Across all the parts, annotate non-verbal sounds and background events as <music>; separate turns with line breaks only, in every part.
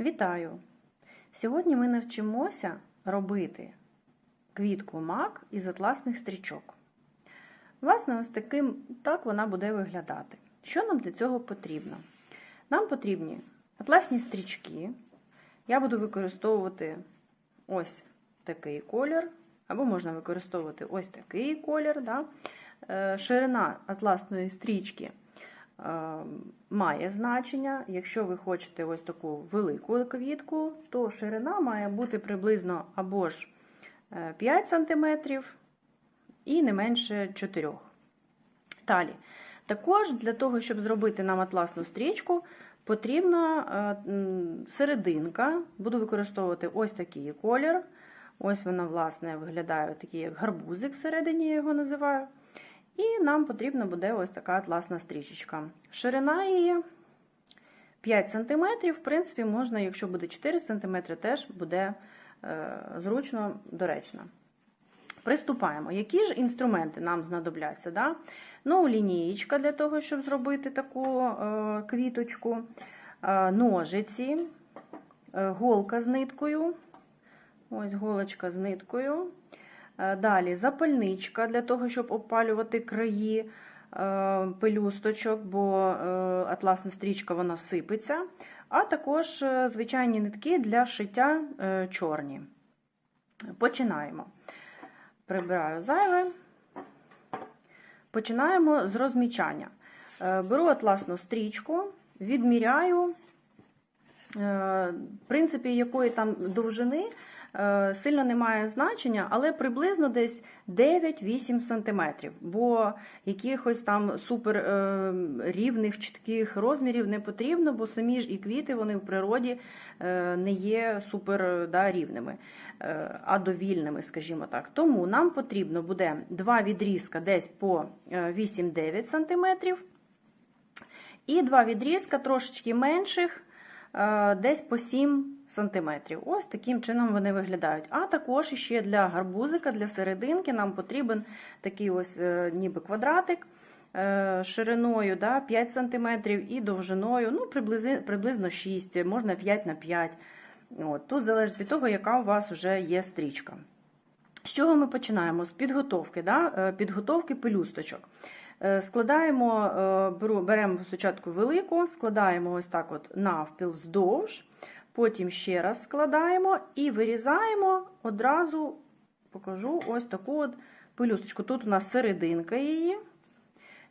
Вітаю! Сьогодні ми навчимося робити квітку мак із атласних стрічок. Власне, ось таким так вона буде виглядати. Що нам для цього потрібно? Нам потрібні атласні стрічки. Я буду використовувати ось такий колір, або можна використовувати ось такий колір. Да? Е, Ширина атласної стрічки має значення. Якщо ви хочете ось таку велику квітку, то ширина має бути приблизно або ж е, 5 см і не менше 4 см. Далі. Також для того, щоб зробити нам атласну стрічку, потрібна е, серединка. Буду використовувати ось такий колір. Ось вона, власне, виглядає такий, як гарбузик всередині, я його називаю. І нам потрібна буде ось така атласна стрічечка. Ширина її 5 см. В принципі, можна, якщо буде 4 см, теж буде е, зручно, доречно. Приступаємо. Які ж інструменти нам знадобляться? Да? Ну, лінієчка для того, щоб зробити таку е, квіточку, е, ножиці, голка з ниткою. Ось голочка з ниткою. Е, Далі запальничка для того, щоб опалювати краї е, пелюсточок, бо е, атласна стрічка вона сипеться. А також звичайні нитки для шиття чорні. Починаємо. Прибираю зайве. Починаємо з розмічання. Беру атласну стрічку, відміряю, в принципі, якої там довжини сильно не має значення, але приблизно десь 9-8 см, бо якихось там супер е, рівних, чітких розмірів не потрібно, бо самі ж і квіти вони в природі е, не є супер да, рівними, е, а довільними, скажімо так. Тому нам потрібно буде два відрізка десь по е, 8-9 см. І два відрізка трошечки менших, е, десь по 7 см. Ось таким чином вони виглядають. А також ще для гарбузика, для серединки нам потрібен такий ось е, ніби квадратик е, шириною да, 5 см і довжиною ну, приблизно, приблизно 6, можна 5 на 5. От, Тут залежить від того, яка у вас вже є стрічка. З чого ми починаємо? З підготовки, да? е, підготовки пелюсточок. Складаємо, беремо спочатку велику, складаємо ось так от навпіл вздовж, потім ще раз складаємо і вирізаємо одразу, покажу ось таку от пелюсточку. Тут у нас серединка її.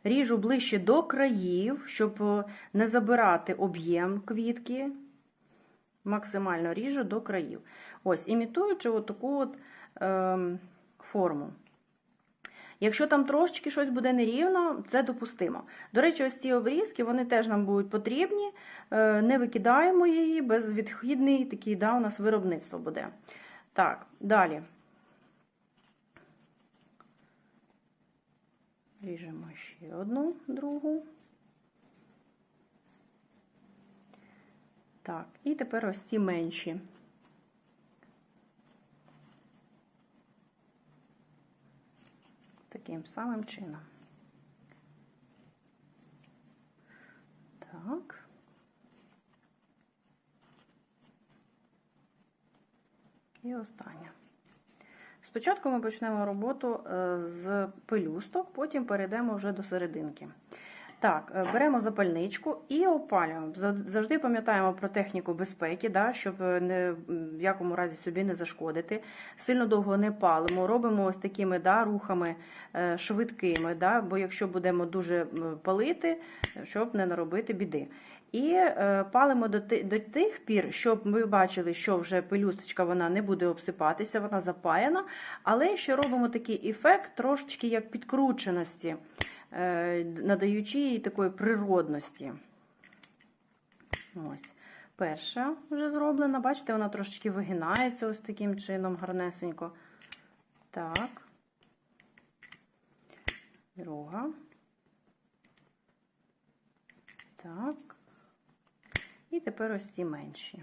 Ріжу ближче до країв, щоб е, не забирати об'єм квітки. Максимально ріжу до країв. Ось, імітуючи таку от, ем, форму. Якщо там трошечки щось буде нерівно, це допустимо. До речі, ось ці обрізки вони теж нам будуть потрібні. Е, Не викидаємо її, безвідхідний такий да, у нас виробництво буде. Так, далі. Ріжемо ще одну другу. Так, і тепер ось ці менші. Таким самим чином. Так. І остання. Спочатку ми почнемо роботу е, з пелюсток, потім перейдемо вже до серединки. Так, е, беремо запальничку і опалюємо. Зав- Завжди пам'ятаємо про техніку безпеки, да, щоб е, не, в якому разі собі не зашкодити. Сильно довго не палимо, робимо ось такими да, рухами е, швидкими, да, бо якщо будемо дуже палити, щоб не наробити біди. І палимо до, ти- до тих пір, щоб ми бачили, що вже пелюсточка вона не буде обсипатися, вона запаяна, але ще робимо такий ефект трошечки як підкрученості, надаючи їй такої природності. Ось. Перша вже зроблена, бачите, вона трошечки вигинається ось таким чином, гарнесенько. Так. Друга. Так. І тепер ось ці менші.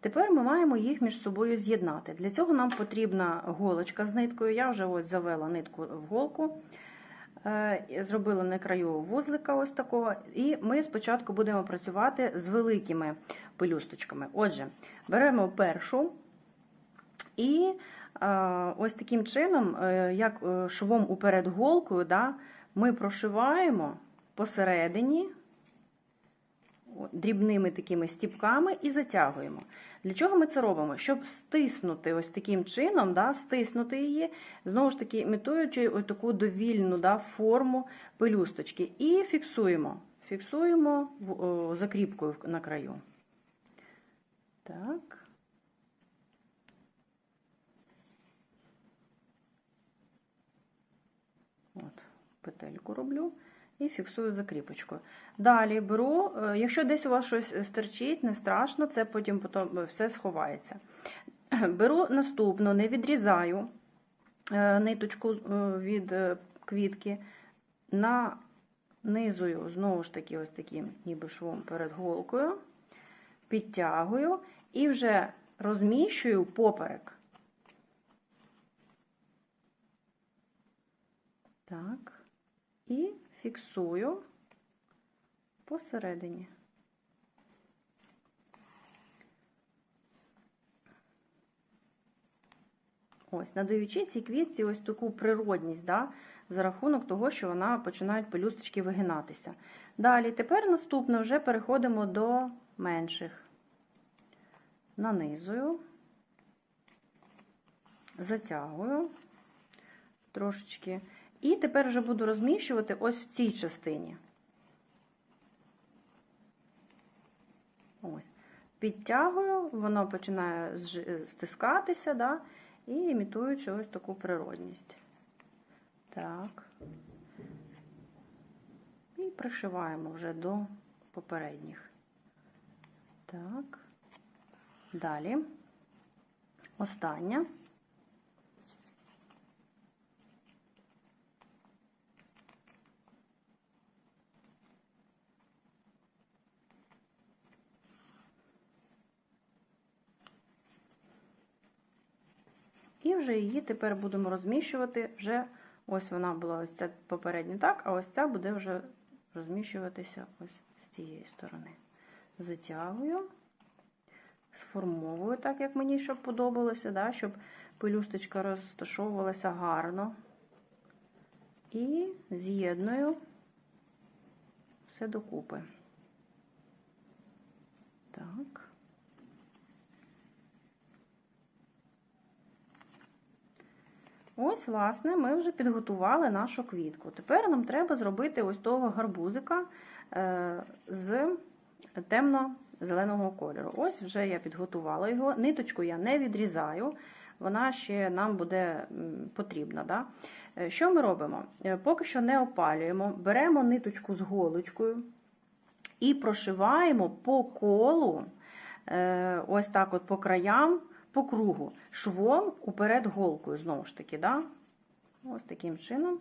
Тепер ми маємо їх між собою з'єднати. Для цього нам потрібна голочка з ниткою. Я вже ось завела нитку в голку, е, зробила на краю вузлика ось такого. І ми спочатку будемо працювати з великими пелюсточками. Отже, беремо першу і е, ось таким чином, е, як швом уперед голкою, ми прошиваємо посередині дрібними такими стіпками і затягуємо. Для чого ми це робимо? Щоб стиснути ось таким чином, да, стиснути її, знову ж таки, імітуючи ось таку довільну да, форму пелюсточки. І фіксуємо. Фіксуємо закріпкою на краю. Так. От, петельку роблю і фіксую закріпочкою. Далі беру, е, якщо десь у вас щось стерчить, не страшно, це потім, потім все сховається. <clears throat> Беру наступну, не відрізаю е, ниточку е, від е, квітки, нанизую, знову ж таки, ось таким ніби швом перед голкою, підтягую і вже розміщую поперек. Так. І фіксую посередині. Ось, надаючи цій квітці ось таку природність, да, за рахунок того, що вона починають пелюсточки вигинатися. Далі, тепер наступне вже переходимо до менших. Нанизую, затягую трошечки. І тепер вже буду розміщувати ось в цій частині. Ось. Підтягую, воно починає стискатися, да? і імітуючи ось таку природність. Так. І пришиваємо вже до попередніх. Так. Далі. Остання. І вже її тепер будемо розміщувати. Вже ось вона була ось ця попередня так, а ось ця буде вже розміщуватися ось з цієї сторони. Затягую, сформовую так, як мені щоб подобалося, да, щоб пелюсточка розташовувалася гарно. І з'єдную все докупи. Так. Ось, власне, ми вже підготували нашу квітку. Тепер нам треба зробити ось того гарбузика е, з темно-зеленого кольору. Ось вже я підготувала його. Ниточку я не відрізаю, вона ще нам буде потрібна. Да? Е, Що ми робимо? Е, Поки що не опалюємо, беремо ниточку з голочкою і прошиваємо по колу, ось так от по краям, по кругу, швом уперед голкою, знову ж таки, да? ось таким чином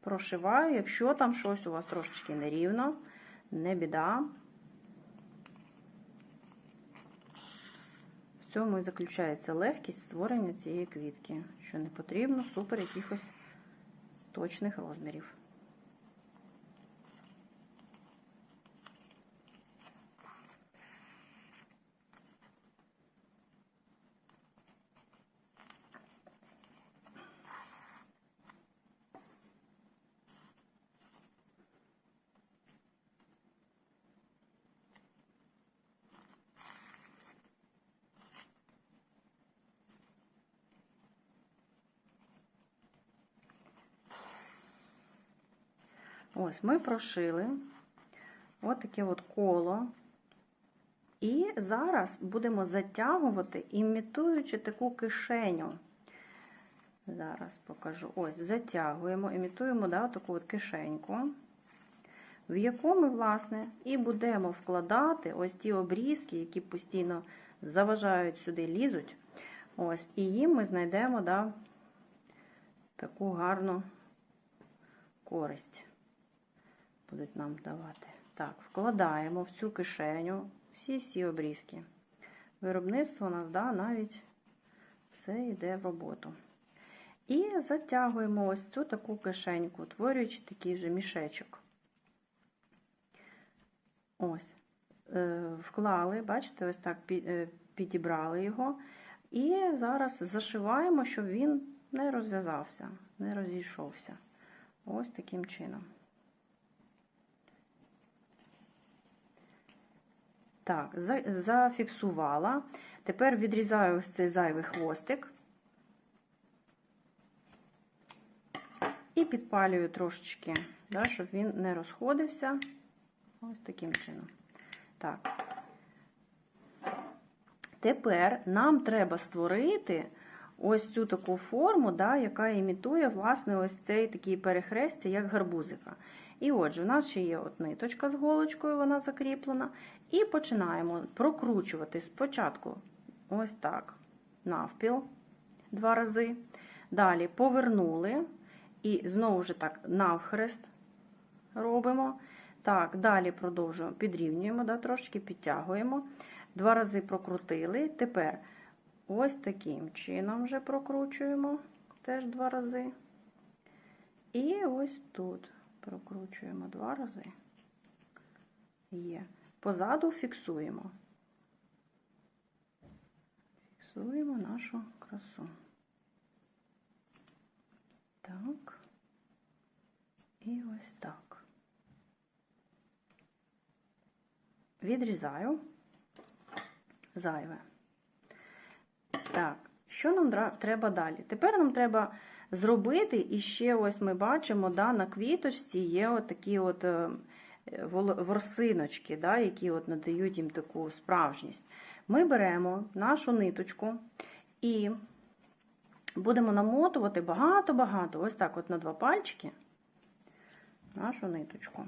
прошиваю. Якщо там щось у вас трошечки нерівно, не біда. В цьому і заключається легкість створення цієї квітки, що не потрібно супер якихось точних розмірів. Ось ми прошили от таке от коло. І зараз будемо затягувати, імітуючи таку кишеню. Зараз покажу. Ось, затягуємо, імітуємо да, таку от кишеньку, в яку ми, власне, і будемо вкладати ось ті обрізки, які постійно заважають сюди, лізуть. Ось, і їм ми знайдемо да, таку гарну користь будуть нам давати. Так, вкладаємо в цю кишеню всі-всі обрізки. виробництво у нас да, навіть все йде в роботу. І затягуємо ось цю таку кишеньку, утворюючи такий же мішечок. Ось. Е, Вклали, бачите, ось так е, підібрали його. І зараз зашиваємо, щоб він не розв'язався, не розійшовся. Ось таким чином. Так, зафіксувала. Тепер відрізаю ось цей зайвий хвостик. І підпалюю трошечки, да, щоб він не розходився. Ось таким чином. Так. Тепер нам треба створити ось цю таку форму, да, яка імітує, власне, ось цей такий перехрестя, як гарбузика. І отже, у нас ще є от ниточка з голочкою, вона закріплена. І починаємо прокручувати спочатку ось так, навпіл два рази. Далі повернули. І знову ж так навхрест робимо. Так, далі продовжуємо, підрівнюємо, да, трошки підтягуємо. Два рази прокрутили. Тепер ось таким чином вже прокручуємо теж два рази. І ось тут прокручуємо два рази. Є. Позаду фіксуємо. Фіксуємо нашу красу. Так. І ось так. Відрізаю зайве. Так, що нам треба далі? Тепер нам треба зробити, і ще ось ми бачимо, да, на квіточці є от такі от е, ворсиночки, да, які от надають їм таку справжність. Ми беремо нашу ниточку і будемо намотувати багато-багато, ось так от на два пальчики нашу ниточку.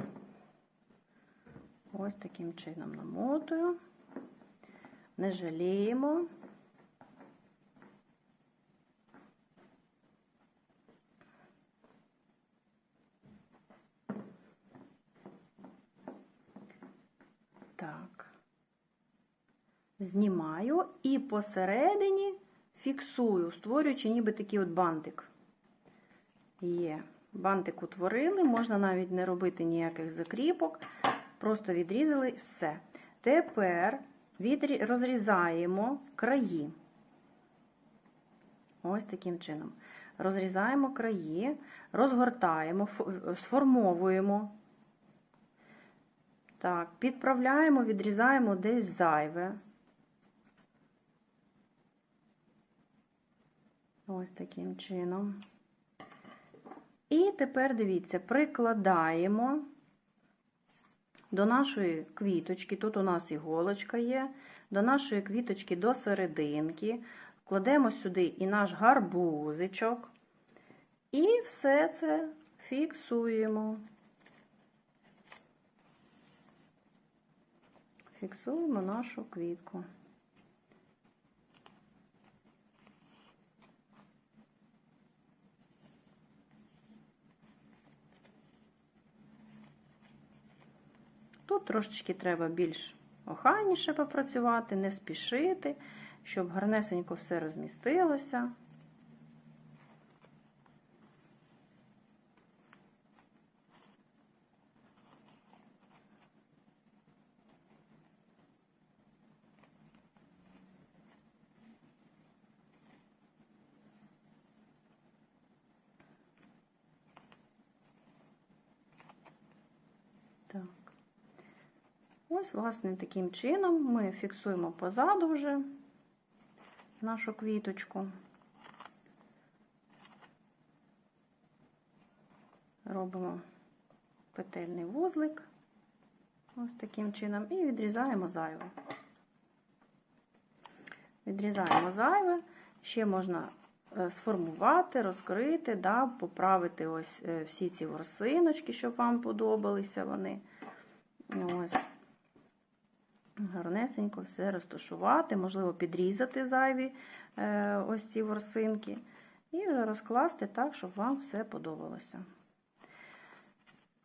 Ось таким чином намотую, не жаліємо. Так. Знімаю і посередині фіксую, створюючи ніби такий от бантик. Є. Бантик утворили, можна навіть не робити ніяких закріпок. Просто відрізали все. Тепер розрізаємо краї. Ось таким чином. Розрізаємо краї, розгортаємо, сформовуємо. Так, підправляємо, відрізаємо десь зайве. Ось таким чином. І тепер дивіться, прикладаємо до нашої квіточки, тут у нас іголочка є, до нашої квіточки до серединки, кладемо сюди і наш гарбузичок, і все це фіксуємо. Фіксуємо нашу квітку. Тут трошечки треба більш охайніше попрацювати, не спішити, щоб гарнесенько все розмістилося. Так. Ось, власне, таким чином ми фіксуємо позаду вже нашу квіточку. Робимо петельний вузлик. Ось таким чином, і відрізаємо зайве. Відрізаємо зайве, ще можна е, сформувати, розкрити, да, поправити ось е, всі ці ворсиночки, щоб вам подобалися вони. Ось. Гарнесенько все розташувати, можливо, підрізати зайві е, ось ці ворсинки. І вже розкласти так, щоб вам все подобалося.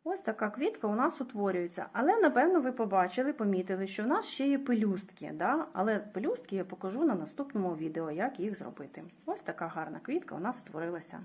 Ось така квітка у нас утворюється. Але, напевно, ви побачили, помітили, що у нас ще є пелюстки. Да? Але пелюстки я покажу на наступному відео, як їх зробити. Ось така гарна квітка у нас створилася.